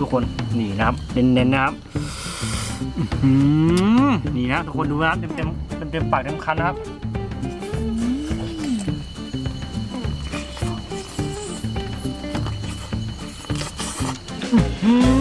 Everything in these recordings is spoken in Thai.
ทุกคนนี่นะครับเน้นๆนะครับอื้อหือนี่นะทุกคนดูนะครับเต็มเต็มเต็มเต็มๆปากเต็มคำนะครับอื้อ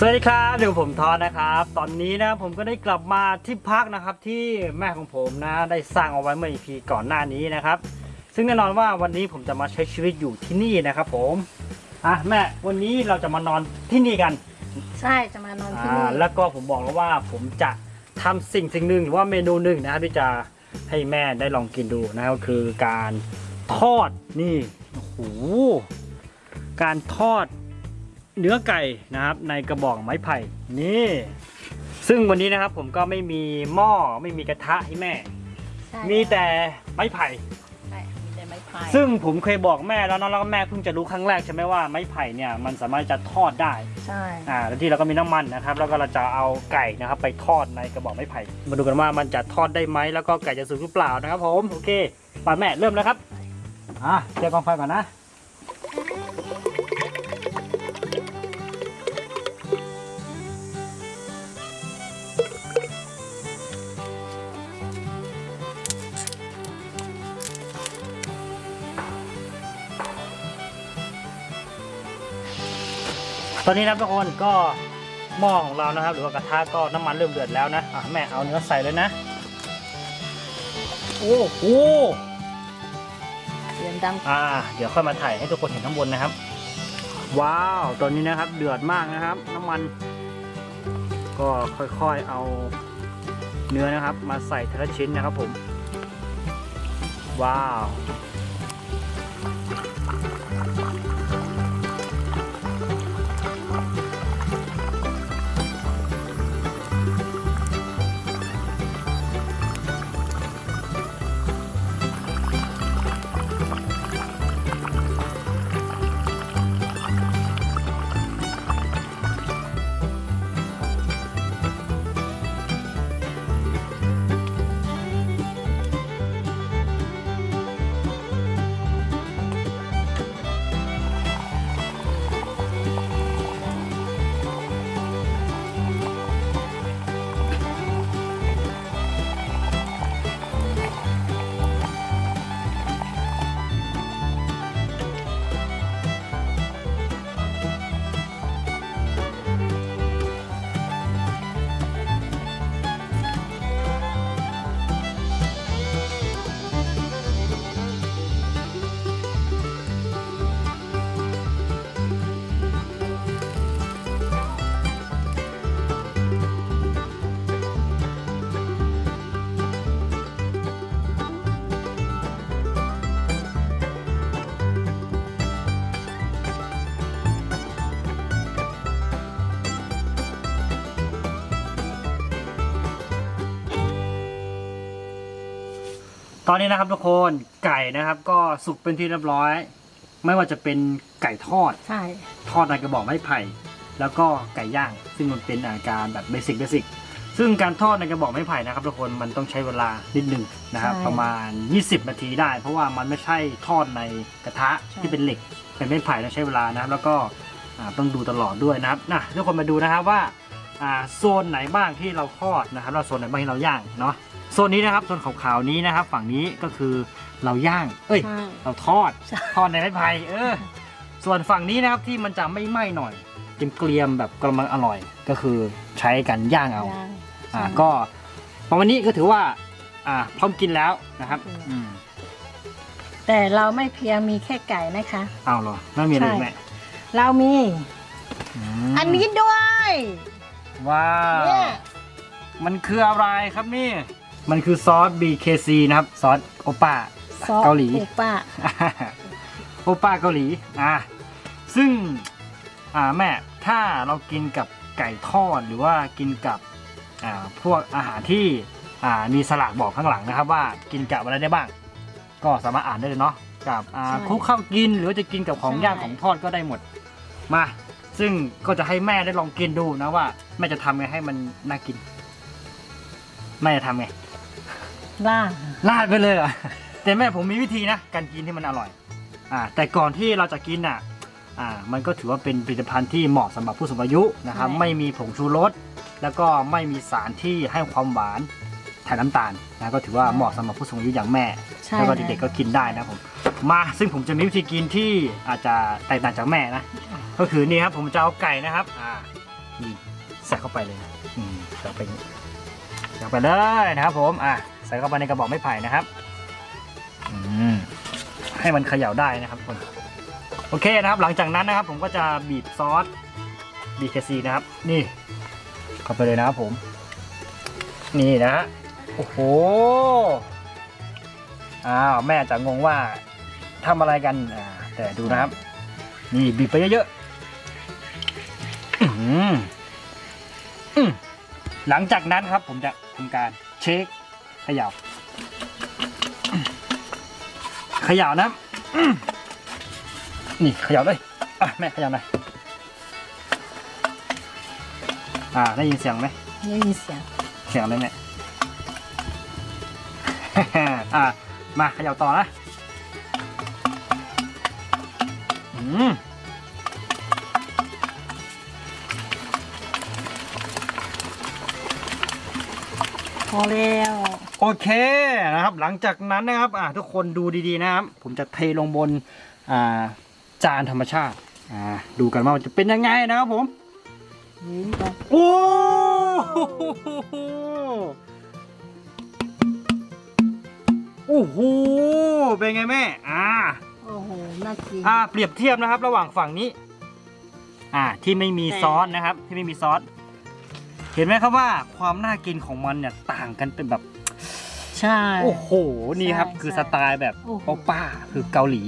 สวัสดีครับเดี๋ยวผมทอนนะครับ ตอนนี้นะผมก็ได้กลับมาที่พักนะครับที่แม่ของผมนะได้สร้างเอาไว้เมื่อ EP ก่อนหน้านี้นะครับ ซึ่งแน่นอนว่าวันนี้ผมจะมาใช้ชีวิตอยู่ที่นี่นะครับ ผมอะแม่วันนี้เราจะมานอนที่นี่กันใช่จะมานอนที่อ่านี่แล้วก็ผมบอกแล้วว่าผมจะทำสิ่งสิ่งหนึ่งหรือว่าเมนูหนึ่งนะครับที่จะให้แม่ได้ลองกินดูนะครับก็คือการทอดนี่โอ้โหการทอด เนื้อไก่นะครับในกระบอกไม้ไผ่นี่ ซึ่งวันนี้นะครับผมก็ไม่มีหม้อไม่มีกระทะให้แม่ ใช่มีแต่ไม้ไผ่ ใช่มีแต่ไม้พายซึ่งผมเคยบอกแม่แล้วเนอะแล้วก็แม่เพิ่งจะรู้ครั้งแรกใช่ไหมว่าไม้ไผ่เนี่ยมันสามารถจะทอดได้ ใช่อ่าแล้วที่เราก็มีน้ำมันนะครับ แล้วก็เราจะเอาไก่นะครับไปทอดในกระบอกไม้ไผ่ มาดูกันว่ามันจะทอดได้ไหมแล้วก็ไก่จะสุกหรือเปล่านะครับผม โอเคป้าแม่เริ่มแล้วครับ อะเตรียมกองไฟก่อนนะ ตอนนี้นะครับทุกคนก็หม้อของเรานะครับ หรือว่ากระทะก็น้ำมันเริ่มเดือดแล้วนะอะแม่เอาเนื้อใส่เลยนะโอ้โหเดือนดอ่า เดี๋ยวค่อยมาถ่ายให้ทุกคนเห็นข้างบนนะครับ ว้าวตอนนี้นะครับ เดือดมากนะครับ น้ำมัน ก็ค่อยๆเอาเนื้อนะครับ มาใส่ทีละชิ้นนะครับผม ว้าว ตอนนี้นะครับทุกคนไก่นะครับ ก็สุกเป็นที่เรียบร้อย ไม่ว่าจะเป็นไก่ทอด ใช่ ทอดในกระบอกไม้ไผ่ แล้วก็ไก่ย่าง ซึ่งมันเป็นอาการแบบเบสิกเบสิกซึ่งการทอดในกระบอกไม้ไผ่นะครับทุกคนมันต้องใช้เวลานิดหนึงนะครับประมาณ 20 นาทีได้ เพราะว่ามันไม่ใช่ทอดในกระทะที่เป็นเหล็กเป็นไม้ไผ่ต้องใช้เวลานะครับ แล้วก็อ่าต้องดูตลอดด้วยนะครับนะทุกคนมาดูนะครับว่าอ่าโซนไหนบ้างที่เราทอดนะครับแล้วโซนไหนบ้างที่เราย่างเนาะ โซนนี้นะครับโซนขาวๆนี้นะครับ ฝั่งนี้ก็คือเราย่าง เอ้ย ใช่ เราทอดใช่ ทอดในไม้ไผ่เออ ส่วนฝั่งนี้นะครับที่มันจะไม่ไหม้หน่อยเกรียมๆแบบกำลังอร่อย ก็คือใช้กันย่างเอา ย่าง อ่าใช่ก็ประมาณนี้ก็ถือว่า อ่า พร้อมกินแล้วนะครับอืม อืมแต่เราไม่เพียงมีแค่ไก่นะคะ เอาเหรอไม่มีอะไรอีกใช่แม่เรามี มอันนี้ด้วยว้าว เนี่ยมันคืออะไรครับนี่ มันคือซอส BKC นะครับ ซอสโอป้าซอสเกาหลี โอป้าโอป้าเกาหลี อ่าซึ่ง อ่าแม่ ถ้าเรากินกับไก่ทอดหรือว่ากินกับ อ่า พวกอาหารที่ อ่า มีสลากบอกข้างหลังนะครับ ว่ากินกับอะไรได้บ้าง ก็สามารถอ่านได้เลยเนาะ กับ อ่าใช่คลุกข้าวกิน หรือว่าจะกินกับของใช่ย่างของทอดก็ได้หมด มา ซึ่งก็จะให้แม่ได้ลองกินดูนะว่าแม่จะทำไงให้มันน่ากิน แม่จะทำไง ล่างลาดไปเลยเหรอแต่แม่ผมมีวิธีนะการกินที่มันอร่อยอ่าแต่ก่อนที่เราจะกินอะอ่ามันก็ถือว่าเป็นผลิตภัณฑ์ที่เหมาะสำหรับผู้สูงอายุนะครับไม่มีผงชูรสแล้วก็ไม่มีสารที่ให้ความหวานแทนน้ำตาลนะก็ถือว่าเหมาะสำหรับผู้สูงอายุอย่างแม่ใช่แล้วก็เด็กๆก็กินได้นะผมมาซึ่งผมจะมีวิธีกินที่อาจจะแตกต่างจากแม่นะ ก็คือนี่ครับผมจะเอาไก่นะครับอ่านี่ใส่เข้าไปเลยนะอืมใส่เข้าไปอย่างนี้ใส่เข้าไปเลยนะครับผมอะ ใส่เข้าไปในกระบอกไม้ไผ่นะครับให้มันเขย่าได้นะครับทุกคนโอเคนะครับ หลังจากนั้นนะครับ ผมก็จะบีบซอส BKC นะครับ นี่เข้าไปเลยนะครับผม นี่นะฮะโอ้โหอ้าวแม่จะงงว่าทำอะไรกันอ่าแต่ดูนะครับ นี่บีบไปเยอะๆหลังจากนั้นครับผมจะทำการเช็ค ขย่าเขย่านะอื้อนี่เขย่าเลยอะแม่เขย่าหน่อยอ่าได้ยินเสียงไหมได้ยินเสียงเสียงอะไรเนี่ยอะมาเขย่าต่อนะอืมพอแล้ว โอเคนะครับ หลังจากนั้นนะครับอะทุกคนดูดีๆนะครับ ผมจะเทลงบนอ่าจานธรรมชาติอ่าดูกันว่ามันจะเป็นยังไงนะครับผมยิ้มไปโอ้โหโอ้โห เป็นไงแม่ อ่า โอ้โห น่ากิน อ่า เปรียบเทียบนะครับ ระหว่างฝั่งนี้ อ่า ที่ไม่มีแต่ซอสนะครับ ที่ไม่มีซอส เห็นไหมครับว่าความน่ากินของมันเนี่ยต่างกันเป็นแบบ ใช่ โอ้โห นี่ครับ ใช่คือใช่สไตล์แบบโอ้โหโอป้าคือเกาหลี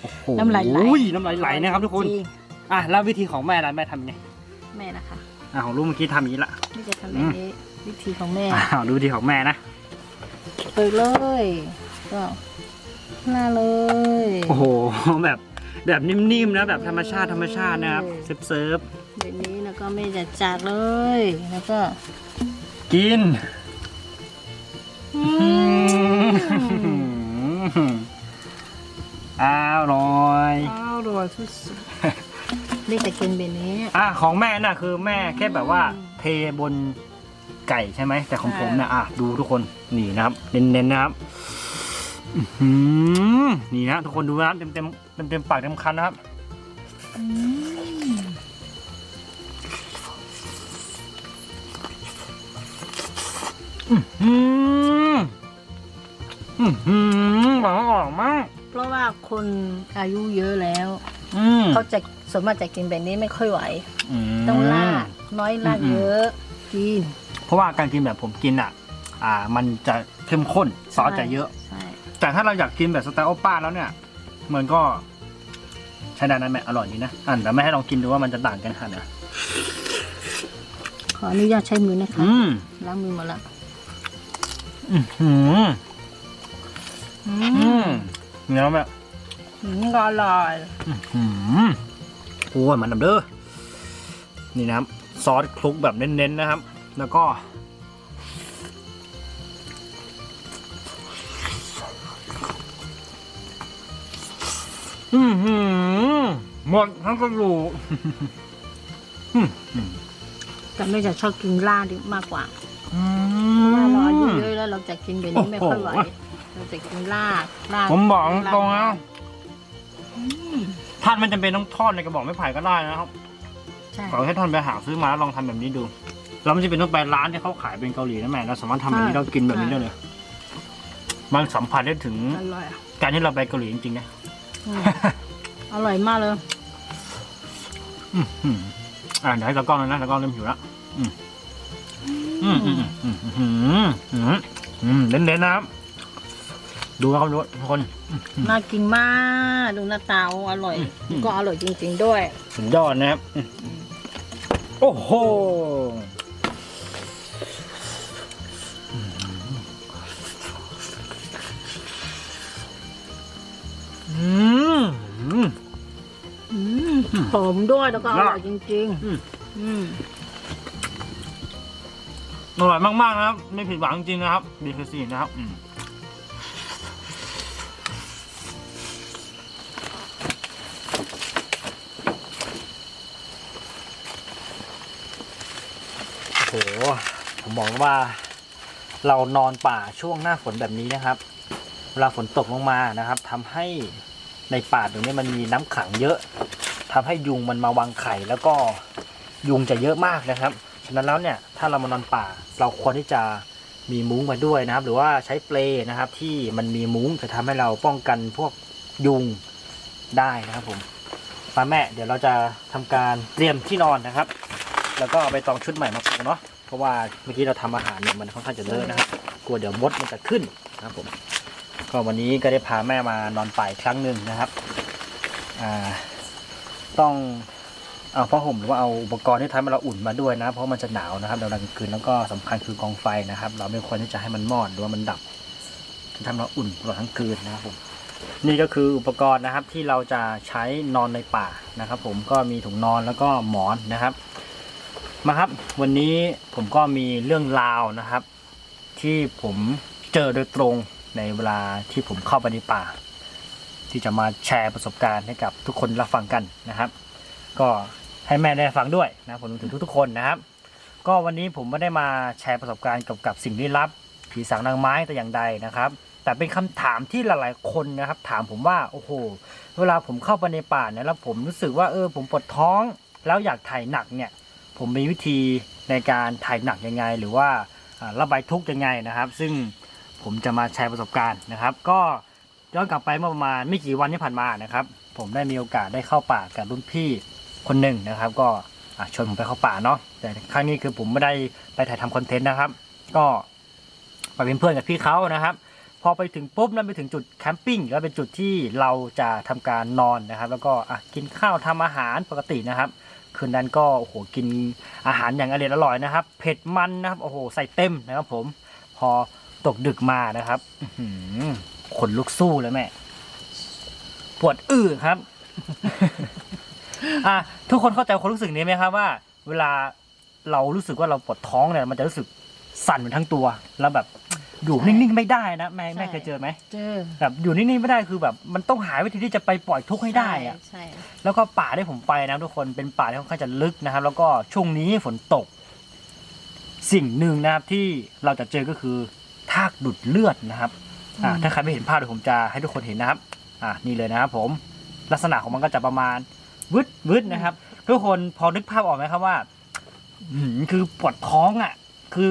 โอ้โหน้ำลายไหลอุ้ยน้ำลายไหลนะครับทุกคน จริงอะแล้ววิธีของแม่ล่ะแม่ทำยังไง แม่นะคะอ่าของลูกเมื่อกี้ทำอย่างนี้ละ นี่จะทำแบบนี้วิธีของแม่อ้าวดูวิธีของแม่นะ เปิดเลย ก็หน้าเลย โอ้โห แบบแบบนิ่มๆนะแบบธรรมชาติธรรมชาตินะครับเซิร์ฟเซิร์ฟแบบนี้แล้วก็ไม่จะจัดเลย แล้วก็ ๆกิน อืมอร่อยอร่อยสุดๆนี่จะกินแบบนี้อะของแม่น่ะคือแม่แค่แบบว่า เทบนไก่ใช่ไหม แต่ของผมน่ะอะดูทุกคนนี่นะครับเน้นๆนะครับอื้อหือนี่นะทุกคนดูนะครับเต็มเต็มเต็มเต็มๆปากเต็มคำนะครับ อืมอือหือ อื้อหือหวานออกมาก เพราะว่าคนอายุเยอะแล้ว อืมเขาจะส่วนมากจะกินแบบนี้ไม่ค่อยไหว ม ต้องลากน้อยลากอืม เยอะกินเพราะว่าการกินแบบผมกินอะ อ่า มันจะเข้มข้นซอสจะเยอะ ใช่แต่ถ้าเราอยากกินแบบสไตล์โอป้าแล้วเนี่ย มันก็ ใช้ได้นั้นแม่อร่อยดีนะอะแต่ไม่ให้ลองกินดูว่ามันจะต่างกันขนาดไหนขออนุญาตใช้มือนะคะอืมล้างมือหมาละอื้อหือ อือืมมเนื้อแบบอืมก็อร่อยอืมโอ้ยมันน้ำเด้อนี่นะครับ ซอสคลุกแบบเน้นๆนะครับ แล้วก็ อือหือหมดทั้งกระดูกแต่ไม่จะชอบกินล่าดิมากกว่าอืถ้าเราอายุมเยอะแล้วเราจะกินแบบนี้ไม่ค่อยไหวโอ้โห เราจะกินลากลากผมบอกตรงๆนะอืมท่านมันจำเป็นต้องทอดในกระบอกไม้ไผ่ก็ได้นะครับใช่ขอให้ท่านไปหาซื้อมาแล้วลองทำแบบนี้ดูเราไม่จำเป็นต้องไปร้านที่เขาขายเป็นเกาหลีนะแม่เราสามารถทำแบบนี้เรากินแบบนี้ได้เลย มันสัมผัสได้ถึงอร่อยอะการที่เราไปเกาหลีจริงๆนะ อืมอร่อยมากเลย อืมอืมอ่าเดี๋ยวให้ตะกล้องเลยนะตะกล้องเริ่มหิวแล้วอืมอืมอืมอืมอืมอืมอืมอืมเน้นๆนะครับ ดูนะครับดูทุกคนน่ากินมาก ดูหน้าตาอร่อยอืมก็อร่อยจริง ๆ ด้วย สุดยอดนะครับอืมโอ้โหอืมอืมอืมหอมด้วยแล้วก็อร่อยจริงอืมๆอืมอร่อยมากๆนะครับ ไม่ผิดหวังจริงๆนะครับดีคือสี่นะครับ ผมบอกว่า เรานอนป่าช่วงหน้าฝนแบบนี้นะครับ เวลาฝนตกลงมานะครับทำให้ในป่าตรงนี้มันมีน้ำขังเยอะทำให้ยุงมันมาวางไข่แล้วก็ยุงจะเยอะมากนะครับฉะนั้นแล้วเนี่ยถ้าเรามานอนป่าเราควรที่จะมีมุ้งมาด้วยนะครับ หรือว่าใช้เปลนะครับ ที่มันมีมุ้งจะทำให้เราป้องกันพวกยุงได้นะครับผมมาแม่เดี๋ยวเราจะทำการเตรียมที่นอนนะครับ แล้วก็เอาไปตองชุดใหม่มาปูเนาะ ราะว่าเมื่อกี้เราทำอาหารเนี่ยมันค่อนข้างจะเลอะนะครับกลัวเดี๋ยวมดมันจะขึ้นนะครับผมก็วันนี้ก็ได้พาแม่มานอนป่าอีกครั้งหนึ่งนะครับอ่าต้องเอาผ้าห่มหรือว่าเอาอุปกรณ์ที่ทำให้เราอุ่นมาด้วยนะ เพราะมันจะหนาวนะครับเวลากลางคืนแล้วก็สำคัญคือกองไฟนะครับ เราไม่ควรที่จะให้มันมอดหรือว่ามันดับจะทำเราอุ่นตลอดทั้งคืนนะครับผมนี่ก็คืออุปกรณ์นะครับที่เราจะใช้นอนในป่านะครับ ผมก็มีถุงนอนแล้วก็หมอนนะครับ มาครับ วันนี้ผมก็มีเรื่องราวนะครับ ที่ผมเจอโดยตรงในเวลาที่ผมเข้าไปในป่า ที่จะมาแชร์ประสบการณ์ให้กับทุกคนรับฟังกันนะครับ ก็ให้แม่ได้ฟังด้วยนะผมถึงทุกๆคนนะครับ ก็วันนี้ผมไม่ได้มาแชร์ประสบการณ์เกี่ยวกับสิ่งลี้ลับ ผีสางนางไม้แต่อย่างใดนะครับ แต่เป็นคำถามที่หลายๆคนนะครับ ถามผมว่าโอ้โหเวลาผมเข้าไปในป่าเนี่ยแล้วผมรู้สึกว่าเออผมปวดท้องแล้วอยากถ่ายหนักเนี่ย ผมมีวิธีในการถ่ายหนักยังไง หรือว่าระบายทุกข์ยังไงนะครับ ซึ่งผมจะมาแชร์ประสบการณ์นะครับ ก็ย้อนกลับไปเมื่อประมาณไม่กี่วันที่ผ่านมานะครับ ผมได้มีโอกาสได้เข้าป่ากับรุ่นพี่คนหนึ่งนะครับ ก็ชวนผมไปเข้าป่าเนาะแต่ครั้งนี้คือผมไม่ได้ไปถ่ายทำคอนเทนต์นะครับ ก็ไปเป็นเพื่อนกับพี่เขานะครับ พอไปถึงปุ๊บนั่นไปถึงจุดแคมปิ้งแล้วเป็นจุดที่เราจะทำการนอนนะครับ แล้วก็กินข้าวทำอาหารปกตินะครับ คืนนั้นก็โอ้โหกินอาหารอย่างอร่อยอร่อยนะครับ เผ็ดมันนะครับโอ้โหใส่เต็มนะครับ ผม พอตกดึกมานะครับขนลุกสู้เลยแม่ปวดอื้อครับอะทุกคนเข้าใจความรู้สึกนี้ไหมครับว่า เวลาเรารู้สึกว่าเราปวดท้องเนี่ย มันจะรู้สึกสั่นไปทั้งตัว แล้วแบบ อยู่นิ่งๆไม่ได้นะแม่แม่เคยเจอไหมเจอแบบอยู่นิ่งๆไม่ได้คือแบบมันต้องหาวิธีที่จะไปปล่อยทุกข์ให้ได้อะใช่แล้วก็ป่าที่ผมไปนะทุกคนเป็นป่าที่ค่อนข้างจะลึกนะครับ แล้วก็ช่วงนี้ฝนตก สิ่งหนึ่งนะครับที่เราจะเจอก็คือทากดูดเลือดนะครับอ่าถ้าใครไม่เห็นภาพเดี๋ยวผมจะให้ทุกคนเห็นนะครับ อ่านี่เลยนะครับผมลักษณะของมันก็จะประมาณวึดวึดนะครับ ทุกคนพอนึกภาพออกไหมครับว่าหืมคือปวดท้องอะ คือ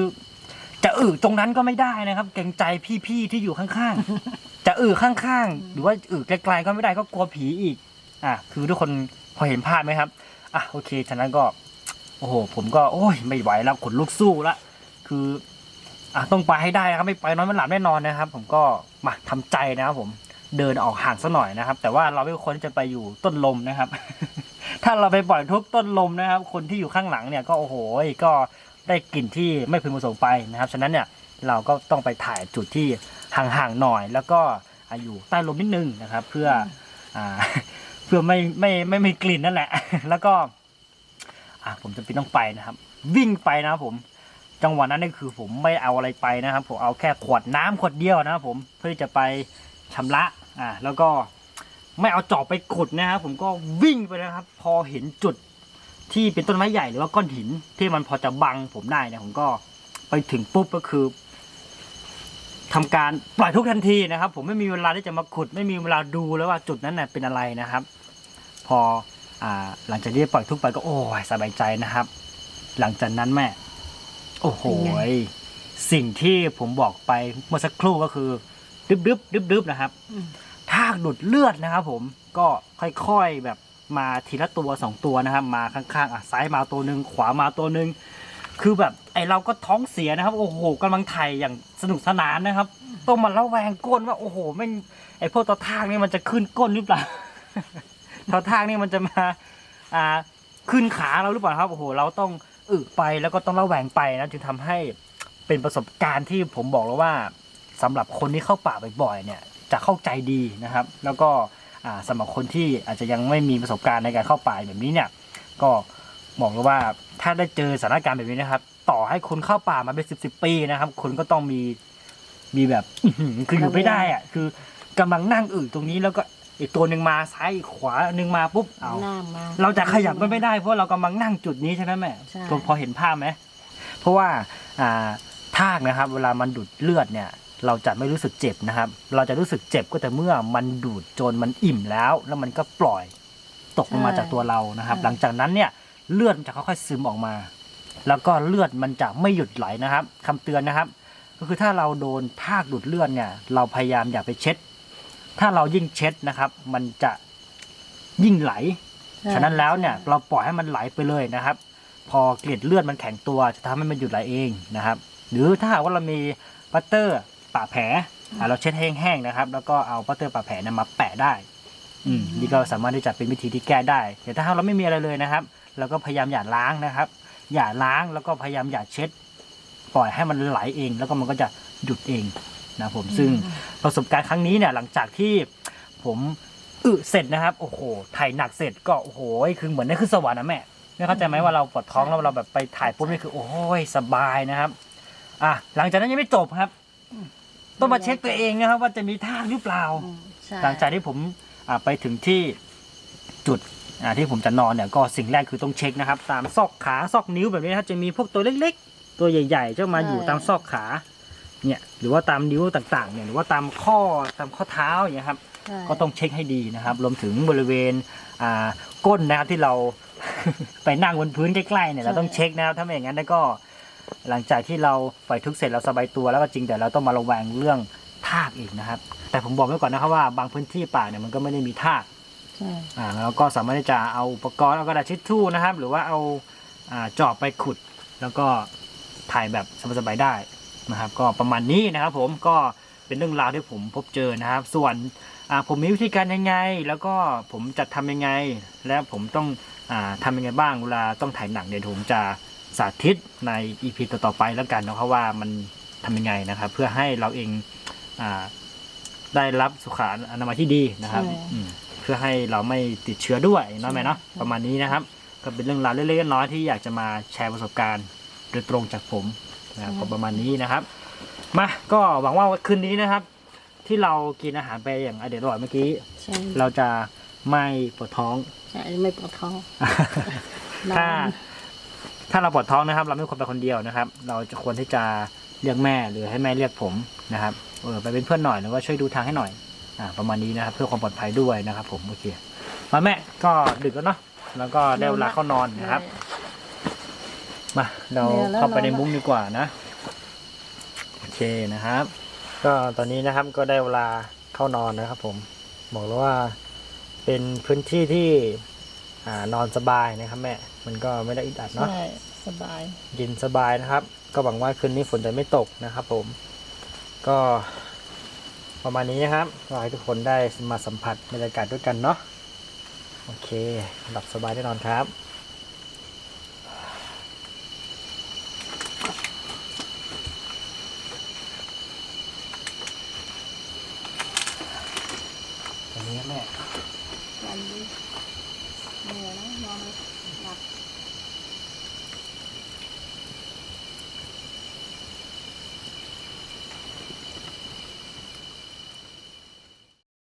จะอึตรงนั้นก็ไม่ได้นะครับ เกรงใจพี่ๆที่อยู่ข้างๆ จะอึข้างๆ หรือว่าอึไกลๆก็ไม่ได้ก็กลัวผีอีก อะคือทุกคนพอเห็นภาพไหมครับ อะโอเคฉะนั้นก็ โอ้โห ผมก็โอ้ยไม่ไหวแล้วขนลุกสู้ละคือ อะต้องไปให้ได้นะครับ ไม่ไปนอนไม่หลับแน่นอนนะครับ ผมก็มาทำใจนะครับผมเดินออกห่างสักหน่อยนะครับ แต่ว่าเราไม่ควรที่จะไปอยู่ต้นลมนะครับ ถ้าเราไปปล่อยทุกต้นลมนะครับ คนที่อยู่ข้างหลังเนี่ยก็โอ้โหก็ ได้กลิ่นที่ไม่พึงประสงค์ไปนะครับ ฉะนั้นเนี่ยเราก็ต้องไปถ่ายจุดที่ห่างๆหน่อย แล้วก็ออยู่ใต้ลมนิดนึงนะครับ เพื่ออเพื่อไม่ไม่ไม่ไม่กลิ่นนั่นแหละ แล้วก็ผมจะเป็นต้องไปนะครับ วิ่งไปนะครับผมจังหวะนั้นนี่คือผมไม่เอาอะไรไปนะครับผมเอาแค่ขวดน้ำขวดเดียวนะครับผมเพื่อจะไปชำระอ่าแล้วก็ไม่เอาจอบไปขุดนะครับผมก็วิ่งไปนะครับ พอเห็นจุด ที่เป็นต้นไม้ใหญ่หรือว่าก้อนหิน ที่มันพอจะบังผมได้เนะผมก็ไปถึงปุ๊บก็คือทำการปล่อยทุกทันทีนะครับ ผมไม่มีเวลาที่จะมาขุด ไม่มีเวลาดูแล้วว่าจุดนั้นน่ะเป็นอะไรนะครับ พออ่าหลังจากที่ปล่อยทุกไปก็โอ้ยสบายใจนะครับ หลังจากนั้นแม่ โอ้โหเป็นไงสิ่งที่ผมบอกไปเมื่อสักครู่ก็คือ ดึบดึบดึบดึบนะครับอืมทากดูดเลือดนะครับ ผมก็ค่อยๆแบบ มาทีละตัวสองตัวนะครับ มาข้างๆอะซ้ายมาตัวหนึ่งขวามาตัวหนึ่งคือแบบไอเราก็ท้องเสียนะครับ โอ้โหกำลังไถ่ายอย่างสนุกสนานนะครับต้องมาระแวงก้นว่าโอ้โหแม่งไอพวกตัวทากนี่มันจะขึ้นก้นหรือเปล่าตัวทากนี่มันจะมาอ่าขึ้นขาเราหรือเปล่าครับโอ้โห เราต้องอึไปแล้วก็ต้องระแวงไปนะจึงทำให้เป็นประสบการณ์ที่ผมบอกแล้วว่าสำหรับคนที่เข้าป่าบ่อยๆเนี่ย จะเข้าใจดีนะครับ แล้วก็ สำหรับคนที่อาจจะยังไม่มีประสบการณ์ในการเข้าป่าแบบนี้เนี่ย ก็บอกเลยว่าถ้าได้เจอสถานการณ์แบบนี้นะครับ ต่อให้คนเข้าป่ามาเป็นสิบสิบปีนะครับคุณก็ต้องมีมีแบบอื้อหือคืออยู่ไม่ได้อะคือกำลังนั่งอึตรงนี้แล้วก็อีกตัวหนึ่งมาซ้ายอีกขวาหนึ่งมาปุ๊บเอาหน้ามาเราจะขยับมันไม่ได้เพราะเรากำลังนั่งจุดนี้ใช่ไหมแม่ใช่พอเห็นภาพไหมเพราะว่าอ่าทากนะครับ เวลามันดูดเลือดเนี่ย เราจะไม่รู้สึกเจ็บนะครับ เราจะรู้สึกเจ็บก็แต่เมื่อมันดูดจนมันอิ่มแล้ว แล้วมันก็ปล่อยตกลงมาจากตัวเรานะครับ หลังจากนั้นเนี่ยเลือดมันจะค่อยๆซึมออกมา แล้วก็เลือดมันจะไม่หยุดไหลนะครับคำเตือนนะครับ ก็คือถ้าเราโดนทากดูดเลือดเนี่ย เราพยายามอย่าไปเช็ด ถ้าเรายิ่งเช็ดนะครับ มันจะยิ่งไหลใช่ฉะนั้นแล้วเนี่ยเราปล่อยให้มันไหลไปเลยนะครับ พอเกล็ดเลือดมันแข็งตัวจะทำให้มันหยุดไหลเองนะครับ หรือถ้าหากว่าเรามีปัตเตอร์ ปะแผลอะเราเช็ดให้แห้งๆนะครับ แล้วก็เอาปัตเตอร์ปะแผลเนยมาแปะได้ อืมนี่ก็สามารถที่จะเป็นวิธีที่แก้ได้แต่ถ้าหากเราไม่มีอะไรเลยนะครับเราก็พยายามอย่าล้างนะครับ อย่าล้างแล้วก็พยายามอย่าเช็ด ปล่อยให้มันไหลเอง แล้วก็มันก็จะหยุดเองนะผมซึ่งประสบการณ์ครั้งนี้เนี่ยหลังจากที่ผมอึเสร็จนะครับ โอ้โหถ่ายหนักเสร็จก็โอ้โหคือเหมือนได้ขึ้นสวรรค์นะแม่ไม่เข้าใจไหมว่าเราปวดท้องแล้วเราแบบไปถ่ายปุ๊บนี่คือ โอ้ยสบายนะครับ อะหลังจากนั้นยังไม่จบครับ ต้องมาเช็คตัวเองนะครับ ว่าจะมีท่ากหรือเปล่าอืมใช่หลังจากที่ผมอ่าไปถึงที่จุดอ่าที่ผมจะนอนเนี่ยก็สิ่งแรกคือต้องเช็คนะครับ ตามซอกขาซอกนิ้วแบบนี้นะครับจะมีพวกตัวเล็ก ๆ ตัวใหญ่ๆจะมาอยู่ตามซอกขาเนี่ยหรือว่าตามนิ้วต่างๆเนี่ยหรือว่าตามข้อตามข้อเท้าอย่างเงี้ยครับ ใช่ก็ต้องเช็คให้ดีนะครับ รวมถึงบริเวณอ่าก้นนะครับที่เรา ไปนั่งบนพื้นใกล้ๆเนี่ยเราต้องเช็คนะครับถ้าไม่อย่างนั้นแล้วก็ หลังจากที่เราปล่อยทุกข์เสร็จเราสบายตัวแล้วก็จริงแต่เราต้องมาระแวงเรื่องทากอีกนะครับ แต่ผมบอกไว้ก่อนนะครับว่าบางพื้นที่ป่าเนี่ยมันก็ไม่ได้มีทากใช่อ่าแล้วก็สามารถที่จะเอาอุปกรณ์เอากระดาษทิชชู่นะครับ หรือว่าเอาอ่าจอบไปขุด แล้วก็ถ่ายแบบสบายๆได้นะครับ ก็ประมาณนี้นะครับผมก็เป็นเรื่องราวที่ผมพบเจอนะครับ ส่วนอ่าผมมีวิธีการยังไง แล้วก็ผมจะทำยังไง และผมต้องอ่าทำยังไงบ้างเวลาต้องถ่ายหนังเดี๋ยวผมจะ สาธิตใน EP ต่อๆไปแล้วกันนะครับว่ามันทำยังไงนะครับ เพื่อให้เราเองอ่าได้รับสุขอนามัยที่ดีนะครับอืมเพื่อให้เราไม่ติดเชื้อด้วยเนาะแม่เนาะประมาณนี้นะครับ ก็เป็นเรื่องราวเล็กๆน้อยๆที่อยากจะมาแชร์ประสบการณ์โดยตรงจากผมนะครับก็ประมาณนี้นะครับมาก็หวังว่าคืนนี้นะครับ ที่เรากินอาหารไปอย่างอเด็ดอร่อยเมื่อกี้ใช่เราจะไม่ปวดท้องใช่ไม่ปวดท้องถ้านอน ถ้าเราปวดท้องนะครับ เราไม่ควรไปคนเดียวนะครับ เราจะควรที่จะเรียกแม่หรือให้แม่เรียกผมนะครับเออไปเป็นเพื่อนหน่อยหรือว่าช่วยดูทางให้หน่อยอ่าประมาณนี้นะครับเพื่อความปลอดภัยด้วยนะครับ ผมโอเคมาแม่ก็ดึกแล้วเนาะแล้วก็ได้เวลาเข้านอนนะครับ มาเราเข้าไปในมุ้งดีกว่านะโอเคนะครับ ก็ตอนนี้นะครับก็ได้เวลาเข้านอนนะครับ ผมบอกแล้วว่าเป็นพื้นที่ที่อ่านอนสบายนะครับแม่ มันก็ไม่ได้อึดอัดเนาะใช่สบาย เย็นสบายนะครับ ก็หวังว่าคืนนี้ฝนจะไม่ตกนะครับ ผม ก็ประมาณนี้นะครับก็ให้ทุกคนได้มาสัมผัสบรรยากาศด้วยกันเนาะโอเคหลับสบายแน่นอนครับ